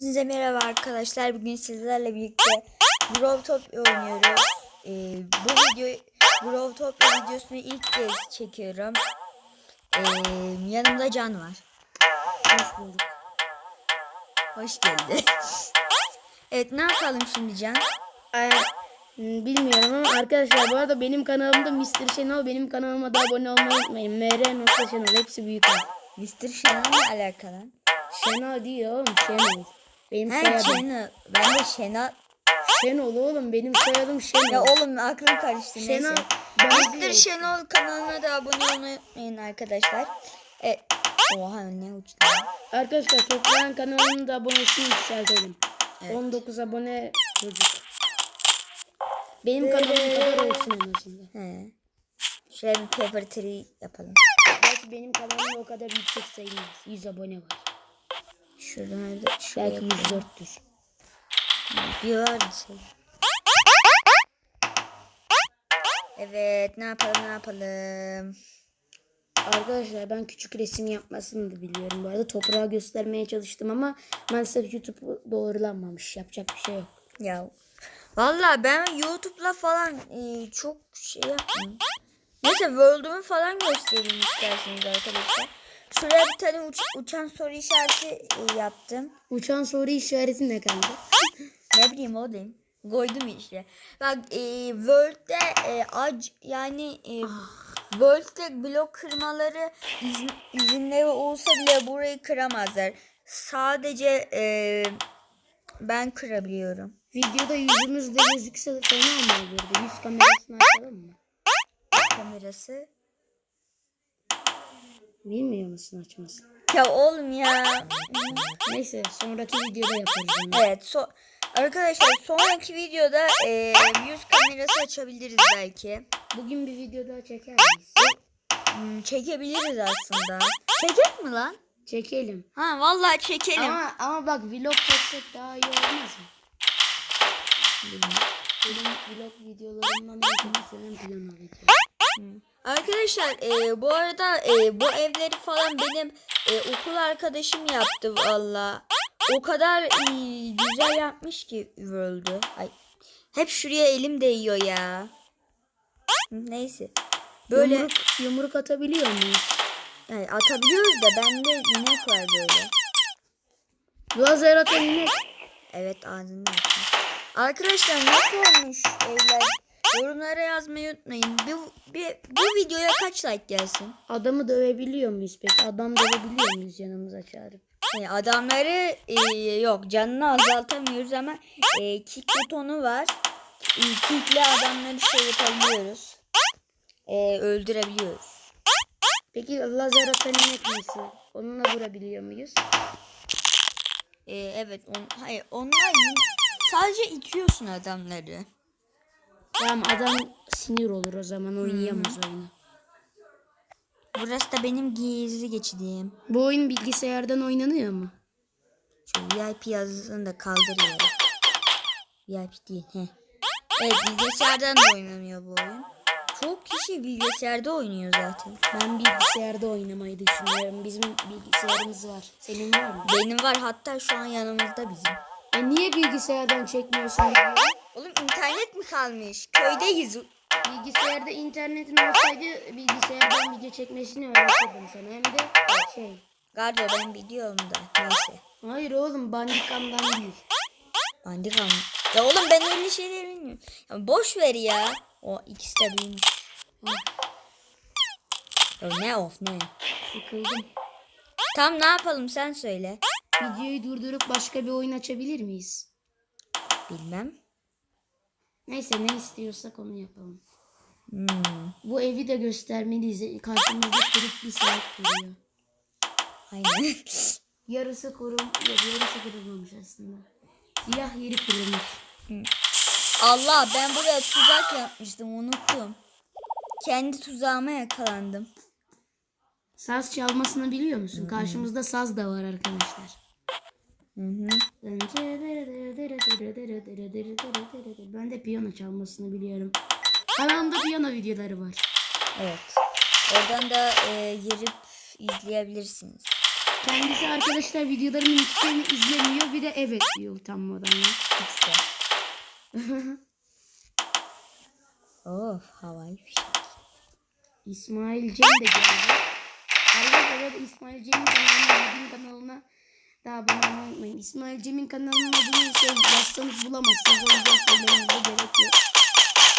Size merhaba arkadaşlar. Bugün sizlerle birlikte Brawl Top oynuyoruz. Ee, bu video Brawl Top videosunu ilk kez çekiyorum. Ee, yanımda Can var. Hoş bulduk. Hoş geldin. evet ne yapalım şimdi Can? Ee, bilmiyorum ama arkadaşlar bu arada benim kanalımda Mr. Şenol benim kanalıma da abone olmayı unutmayın. mr.şenol hepsi büyük. Mr. Şenol'la alakalı. Şenol değil oğlum Şenol. Benim He soyadım. Ben de Şenol. Şenol oğlum benim soyadım Şenol. Ya oğlum aklım karıştı neyse. Şenol. Değil. Şenol kanalına da abone olmayı unutmayın arkadaşlar. Evet. Oha ne uçtu. Arkadaşlar toplayan kanalının da abonesini yükseltelim. Evet. 19 abone çocuk. Benim kanalım kadar olsun en azından. He. Şöyle bir paper tree yapalım. Belki benim kanalımda o kadar yüksek sayılmaz. 100 abone var. Şuradan da şuraya Belki koyalım. 104'tür. Bir var bir şey. Evet ne yapalım ne yapalım. Arkadaşlar ben küçük resim yapmasını da biliyorum. Bu arada toprağı göstermeye çalıştım ama maalesef YouTube doğrulanmamış. Yapacak bir şey yok. Ya Valla ben YouTube'la falan e, çok şey yapmıyorum. Neyse World'umu falan göstereyim isterseniz arkadaşlar. Şuraya bir tane uç- uçan soru işareti e, yaptım. Uçan soru işareti ne kanka? Ne bileyim o diyeyim. Koydum işte. Bak e, World'de e, ac yani e, World'de blok kırmaları izin, izinleri olsa bile burayı kıramazlar. Sadece e, ben kırabiliyorum. Videoda yüzümüz de gözükse fena mı olurdu? Yüz kamerasını açalım mı? Kamerası. Bilmiyor musun açmasını? Ya oğlum ya. Neyse sonraki videoda yaparız onu. Evet. So Arkadaşlar sonraki videoda e, yüz kamerası açabiliriz belki. Bugün bir video daha çeker miyiz? Hmm, çekebiliriz aslında. Çekecek mi lan? Çekelim. Ha vallahi çekelim. Ama ama bak vlog çeksek daha iyi olmaz mı? Benim vlog videolarımdan en çok izlenen piyano video. Arkadaşlar e, bu arada e, bu evleri falan benim e, okul arkadaşım yaptı valla. O kadar e, güzel yapmış ki World'ü. Ay. Hep şuraya elim değiyor ya. Neyse. Böyle Yumruk, yumruk atabiliyor muyuz? yani atabiliyoruz da bende inek var böyle. Lazer atan inek. Evet ağzından attım. Arkadaşlar nasıl olmuş evler? Yorumlara yazmayı unutmayın. Bu, bir, bu videoya kaç like gelsin? Adamı dövebiliyor muyuz peki? Adam dövebiliyor muyuz yanımıza çağırıp? Yani adamları e, yok canını azaltamıyoruz ama e, kick butonu var. E, kickle adamları şey yapabiliyoruz. E, öldürebiliyoruz. Peki lazer atan inek nasıl? Onunla vurabiliyor muyuz? E, evet on, hayır onlar sadece itiyorsun adamları. Tamam adam sinir olur o zaman oynayamaz oyunu. Burası da benim gizli geçidim. Bu oyun bilgisayardan oynanıyor mu? Şu VIP yazısını da kaldırıyorum. VIP değil. Heh. Evet bilgisayardan da oynanıyor bu oyun. Çok kişi bilgisayarda oynuyor zaten. Ben bilgisayarda oynamayı düşünüyorum. Bizim bilgisayarımız var. Senin var mı? Benim var hatta şu an yanımızda bizim. E niye bilgisayardan çekmiyorsun? Oğlum internet mi kalmış? Köydeyiz. Bilgisayarda internetin olsaydı bilgisayardan video çekmesini öğretirdim sana. Hem de şey. Gardo ben biliyorum da neyse. Hayır oğlum bandikamdan değil. Bandikam. Ya oğlum ben öyle şeyleri bilmiyorum. Ya boş ver ya. O ikisi de büyümüş. Ya ne of ne. Sıkıldım. Tam ne yapalım sen söyle. Videoyu durdurup başka bir oyun açabilir miyiz? Bilmem. Neyse ne istiyorsak onu yapalım. Hmm. Bu evi de göstermeliyiz. Karşımızda kırık bir saat duruyor. Aynen. Yarısı kurum, yarısı kırılmamış aslında. Siyah yeri kırılmış. Allah ben buraya tuzak yapmıştım unuttum. Kendi tuzağıma yakalandım. Saz çalmasını biliyor musun? Karşımızda saz da var arkadaşlar. Hı hı. Ben de piyano çalmasını biliyorum. Kanalımda piyano videoları var. Evet. Oradan da e, girip izleyebilirsiniz. Kendisi arkadaşlar videolarımın hiçbirini izlemiyor. Bir de evet diyor utanmadan ya. İşte. of havai fişek. İsmail Cem de geldi. Arkadaşlar İsmail Cem'in kanalına, kanalına da abone olmayı unutmayın. İsmail Cem'in kanalının adını şey yazsanız bulamazsınız. O yüzden söylemenize gerek yok.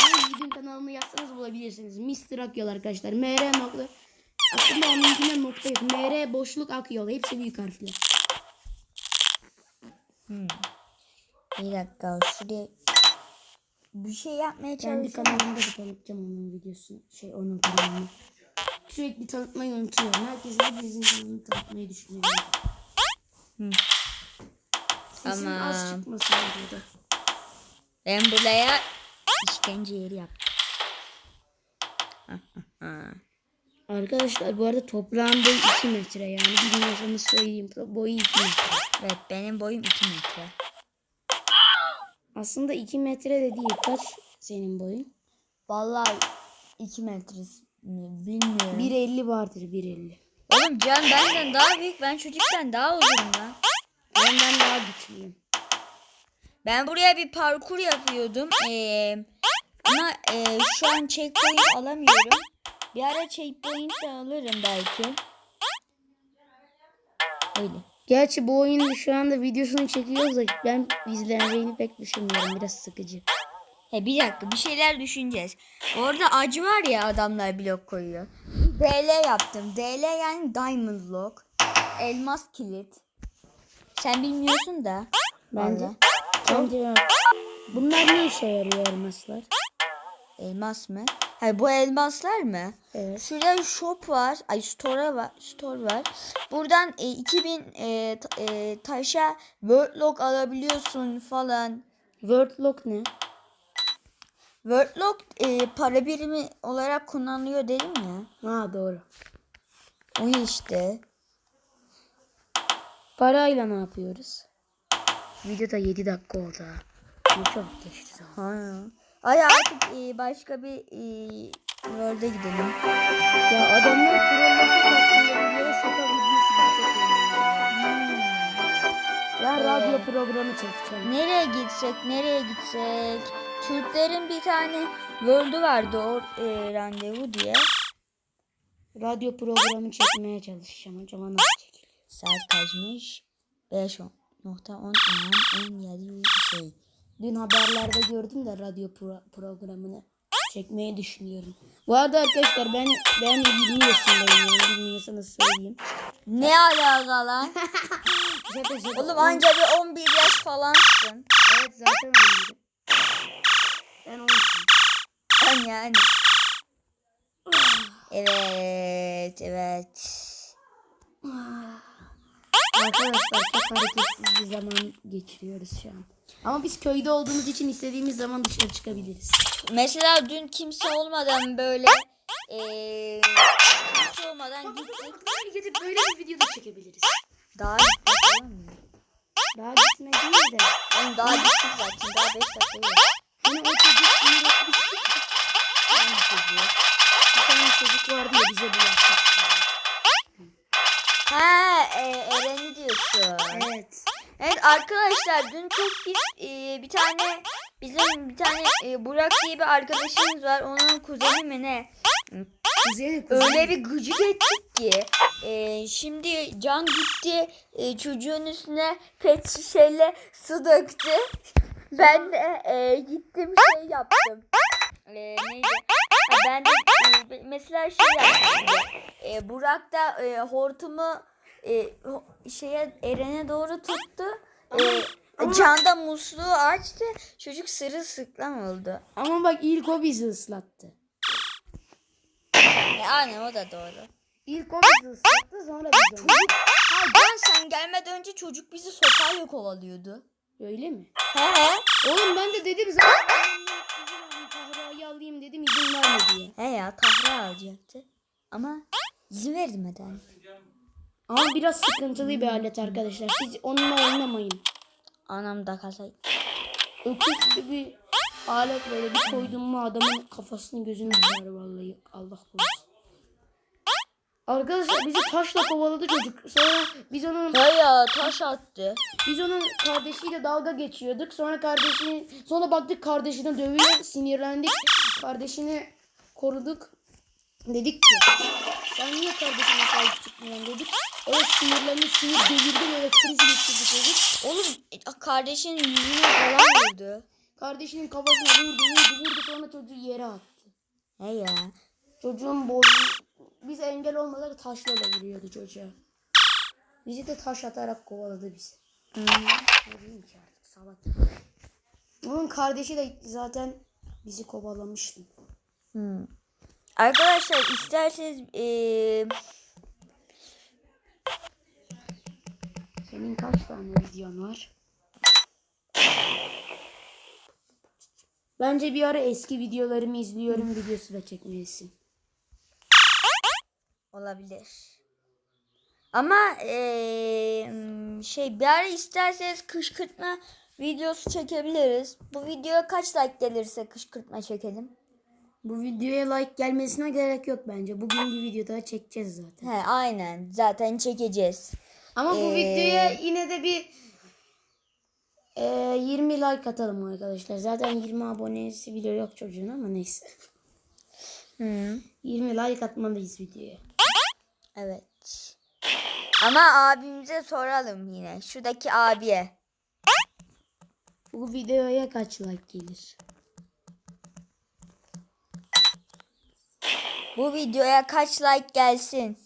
Ama kanalını yazsanız bulabilirsiniz. Mr. Akyol arkadaşlar. MR nokta. Aslında onunkine nokta yok. MR boşluk Akyol. Hepsi büyük harfler. Hmm. Bir dakika şuraya bir şey yapmaya Kendi çalışıyorum. kanalımda da tanıtacağım onun videosunu. Şey onun kanalını. Sürekli tanıtmayı unutuyorum. Herkese hepinizin kanalını tanıtmayı düşünüyorum. Hı. Sesim az Tamam. çıkmasın burada. Ben buraya işkence yeri yaptım. Arkadaşlar bu arada toprağın boyu 2 metre yani bilmiyorsanız söyleyeyim boyu 2 metre. evet benim boyum 2 metre. Aslında 2 metre de değil kaç senin boyun? Vallahi 2 metre bilmiyorum. 1.50 vardır 1.50. Oğlum Can benden daha büyük. Ben çocuktan daha uzunum lan. Benden daha güçlüyüm. Ben buraya bir parkur yapıyordum. Ee, ama ee, şu an checkpoint alamıyorum. Bir ara checkpoint de alırım belki. Öyle. Gerçi bu oyunun şu anda videosunu çekiyoruz da ben izleneceğini pek düşünmüyorum biraz sıkıcı. He bir dakika bir şeyler düşüneceğiz. Orada acı var ya adamlar blok koyuyor. DL yaptım. DL yani Diamond Lock. Elmas kilit. Sen bilmiyorsun da. Bence. Vallahi. Bence bunlar ne işe yarıyor elmaslar? Elmas mı? Hayır bu elmaslar mı? Evet. Şurada shop var. Ay store var. Store var. Buradan e, 2000 e, ta- e, taşa wordlock alabiliyorsun falan. Wordlock ne? Wordlock e, para birimi olarak kullanılıyor dedim ya. Ha doğru. O işte. Parayla ne yapıyoruz? Videoda 7 dakika oldu. Ne çok geçti. Ha. Ay artık e, başka bir e, world'e gidelim. Ya adamlar şaka videosu gibi çekiyorlar. Ben radyo programı çekeceğim. Nereye gitsek, nereye gitsek? Türklerin bir tane world'ü vardı o e, randevu diye. Radyo programı çekmeye çalışacağım. Acaba nasıl çekiliyor? Saat kaçmış? 5 nokta 10 am en yedi şey. Dün haberlerde gördüm de radyo pro- programını çekmeyi düşünüyorum. Bu arada arkadaşlar ben ben 20 yaşındayım yani bilmiyorsanız söyleyeyim. Ne alaka lan? Oğlum anca bir 11 yaş falansın. Evet zaten öyleydi. Ben 13'üm. Ben yani. Evet, evet. Arkadaşlar çok hareketsiz bir zaman geçiriyoruz şu an. Ama biz köyde olduğumuz için istediğimiz zaman dışarı çıkabiliriz. Mesela dün kimse olmadan böyle eee kimse olmadan gittik. Gidip böyle bir video da çekebiliriz. Daha gittik? Daha gitme değil de. Oğlum daha gittik zaten. Daha 5 dakika yok. Hani o çocuk sinir etmişti. Hangi çocuğu? Bir tane çocuk vardı ya bize bulaşmıştı. Ha, e, Eren'i diyorsun. Evet. Evet arkadaşlar dün çok pis e, bir tane bizim bir tane e, Burak diye bir arkadaşımız var. Onun kuzeni mi ne? Kuzeni kuzeni. Öyle bir gıcık ettik ki. e, şimdi Can gitti e, çocuğun üstüne pet şişeyle su döktü. Ben de e, gittim şey yaptım. E, neydi? Ha, ben de e, mesela şey yaptım. E, Burak da e, hortumu e, şeye Eren'e doğru tuttu. E, Can da musluğu açtı. Çocuk sırılsıklam oldu. Ama bak ilk o bizi ıslattı. E, aynen o da doğru. İlk o bizi ıslattı sonra biz onu. Ha Can sen gelmeden önce çocuk bizi sopayla kovalıyordu. Öyle mi? He he. Oğlum ben de dedim zaten. Tahra'yı alayım dedim izin verme diye. He ya Tahra alacaktı. Ama izin vermeden. Ama biraz sıkıntılı bir alet arkadaşlar. Siz onunla oynamayın. Anam da kasay. Öküz gibi bir alet böyle bir koydun mu adamın kafasını gözünü kırar vallahi. Allah korusun. Arkadaşlar bizi taşla kovaladı çocuk. Sonra biz onun He ya taş attı. biz onun kardeşiyle dalga geçiyorduk. Sonra kardeşini sonra baktık kardeşini dövüyor. Sinirlendik. Kardeşini koruduk. Dedik ki sen niye kardeşine sahip çıkmıyorsun dedik. Evet sinirlendi sinir delirdi böyle kriz geçirdi çocuk. Oğlum e, kardeşinin yüzüne falan vurdu. Kardeşinin kafasına vurdu vurdu vurdu sonra çocuğu yere attı. He ya. Çocuğun boynu biz engel olmadan taşla da vuruyordu çocuğa. Bizi de taş atarak kovaladı bizi. Hmm. Salak. Onun kardeşi de zaten bizi kovalamıştı. Hmm. Arkadaşlar isterseniz eee Senin kaç tane videon var? Bence bir ara eski videolarımı izliyorum videosu da çekmelisin. Olabilir. Ama eee, şey bir ara isterseniz kışkırtma videosu çekebiliriz. Bu videoya kaç like gelirse kışkırtma çekelim. Bu videoya like gelmesine gerek yok bence. Bugün bir video daha çekeceğiz zaten. He aynen zaten çekeceğiz. Ama bu Ee, videoya yine de bir e, 20 like atalım arkadaşlar. Zaten 20 abonesi bile yok çocuğun ama neyse. Hı. 20 like atmalıyız videoya. Evet. Ama abimize soralım yine. Şuradaki abiye. Bu videoya kaç like gelir? Bu videoya kaç like gelsin?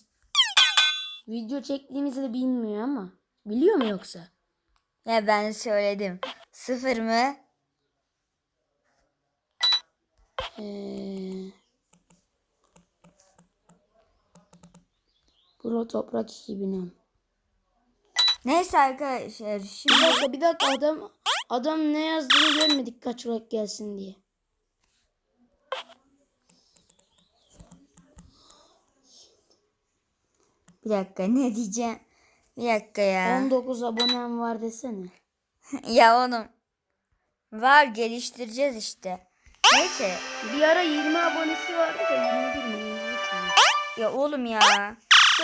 Video çektiğimizi de bilmiyor ama. Biliyor mu yoksa? Ya ben söyledim. Sıfır mı? Ee, Pro Toprak 2010. Neyse arkadaşlar Bir şimdi dakika bir dakika adam adam ne yazdığını görmedik kaç like gelsin diye. bir dakika ne diyeceğim? Bir dakika ya. 19 abonem var desene. ya oğlum. Var geliştireceğiz işte. Neyse. Bir ara 20 abonesi vardı da 21 mi? 23 mi? Ya oğlum ya.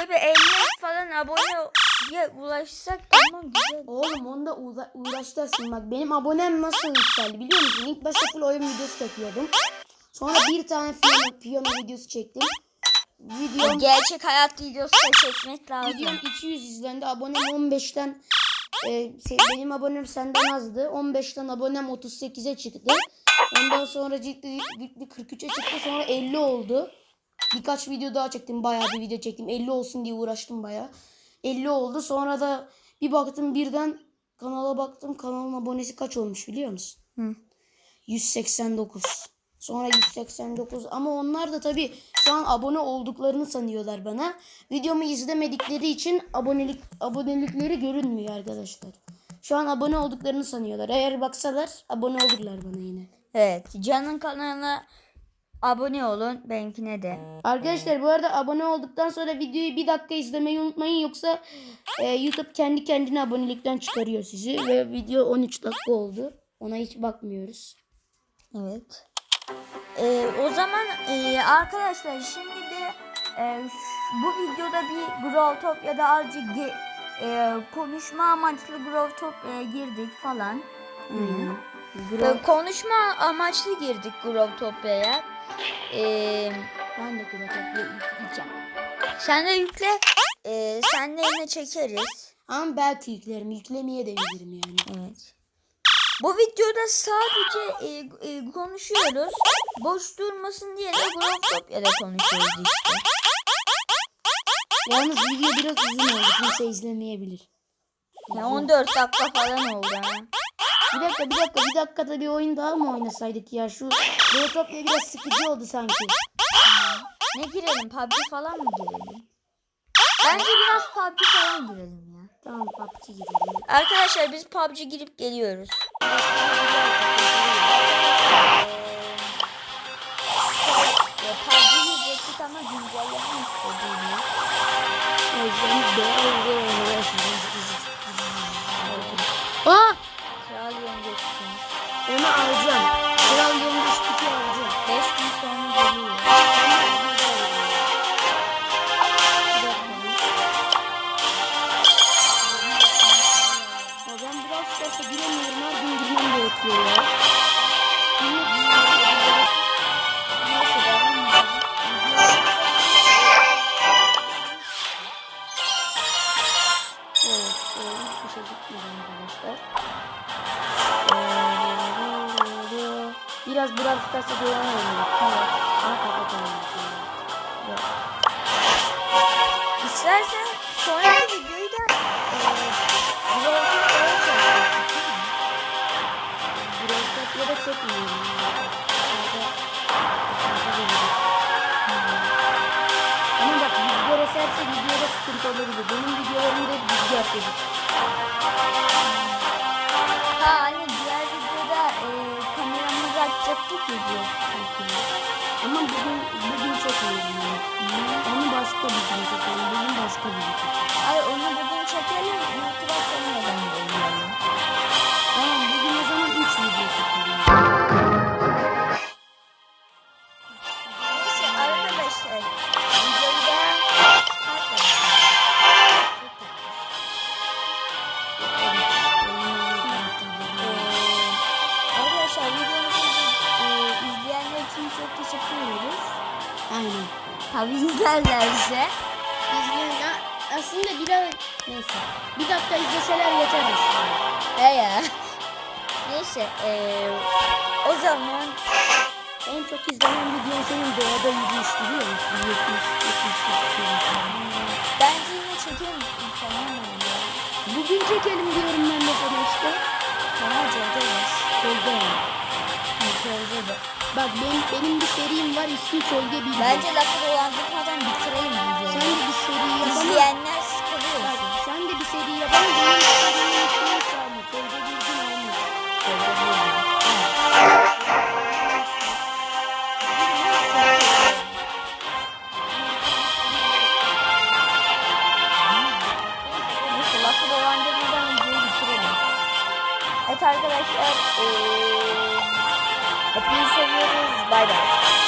Bir 50 falan aboneye ulaşsak tamam güzel. Oğlum onda uğra- uğraştırsın bak benim abonem nasıl yükseldi biliyor musun? İlk başta full oyun videosu çekiyordum. Sonra bir tane piyano, piyano videosu çektim. Videom, Gerçek hayat videosu da çekmek lazım. videom 200 izlendi. Abonem 15'ten e, benim abonem senden azdı. 15'ten abonem 38'e çıktı. Ondan sonra ciddi, ciddi 43'e çıktı. Sonra 50 oldu. Birkaç video daha çektim. Bayağı bir video çektim. 50 olsun diye uğraştım bayağı. 50 oldu. Sonra da bir baktım birden kanala baktım. Kanalın abonesi kaç olmuş biliyor musun? Hı. 189. Sonra 189 ama onlar da tabii şu an abone olduklarını sanıyorlar bana. Videomu izlemedikleri için abonelik abonelikleri görünmüyor arkadaşlar. Şu an abone olduklarını sanıyorlar. Eğer baksalar abone olurlar bana yine. Evet. Can'ın kanalına abone olun. Benimkine de. Arkadaşlar bu arada abone olduktan sonra videoyu bir dakika izlemeyi unutmayın yoksa e, YouTube kendi kendine abonelikten çıkarıyor sizi ve video 13 dakika oldu. Ona hiç bakmıyoruz. Evet. Ee, o zaman e, arkadaşlar şimdi de e, bu videoda bir Growtopia'da azıcık ge- e, konuşma amaçlı Growtopia'ya girdik falan. Aynen. Ee, konuşma amaçlı girdik Growtopia'ya. Ee, Ben de Growtopia yükleyeceğim. sen de yükle. Ee, sen de yine çekeriz. Ama belki yüklerim. Yüklemeye de bilirim yani. Evet. Bu videoda sadece e, e, konuşuyoruz. Boş durmasın diye de Growtopia'da konuşuyoruz işte. Yalnız video biraz uzun oldu. Kimse izlemeyebilir. Ya 14 dakika falan oldu ha. Bir dakika bir dakika bir dakikada bir oyun daha mı oynasaydık ya? Şu Growtopia biraz sıkıcı oldu sanki. Ne girelim? PUBG falan mı girelim? Bence biraz PUBG falan girelim ya. Tamam PUBG girelim. Arkadaşlar biz PUBG girip geliyoruz. PUBG girecektik ama güncelleme istediğini. O yüzden böyle uğraşıyoruz. krallarını alacağım. Kralların üstüki alacağım. 5 gün sonra geliyor. Ben biraz strese giremiyorum. Her gün girmem gerekiyor. Evet, bu şekilde arkadaşlar. Ee, Biraz biraz tutarsa devam edelim. Evet. Ama kapatalım. Yok. İstersen sonraki videoyu da Talk'lara çekelim. Biraz da geliyor. Ama bak rüzgar eserse videoda sıkıntı olabilir. Benim videolarımda rüzgar sesi. Ya diyor. Ama bugün bugün çekmiyorum yani. Onu başka bir gün çekelim. Bugün başka bir gün. Ay onu bugün çekelim. YouTube'a sonradan Tabii izlerlerse. İzleyin. Aslında biraz neyse. Bir dakika izleseler yeter aslında. He ya. Neyse eee, o zaman En çok izlenen videon senin doğada yürüyüş biliyor musun? 70 70 bence yine çekelim tamam mı? Bugün çekelim diyorum ben de sana işte. Tamam çekeriz. Kolda. Bak benim, benim bir serim var ismi Kolge Bilgi. Bence lafı dolandırmadan bitirelim videoyu. sen de bir seri yap ama İzleyenler sıkılıyor. bak, sen de bir seri yap ama benim serimin ismini çalma. Kolge Bilgi olmuş. Videoyu bitirelim. Evet arkadaşlar Abuse your neighbors. Bye bye.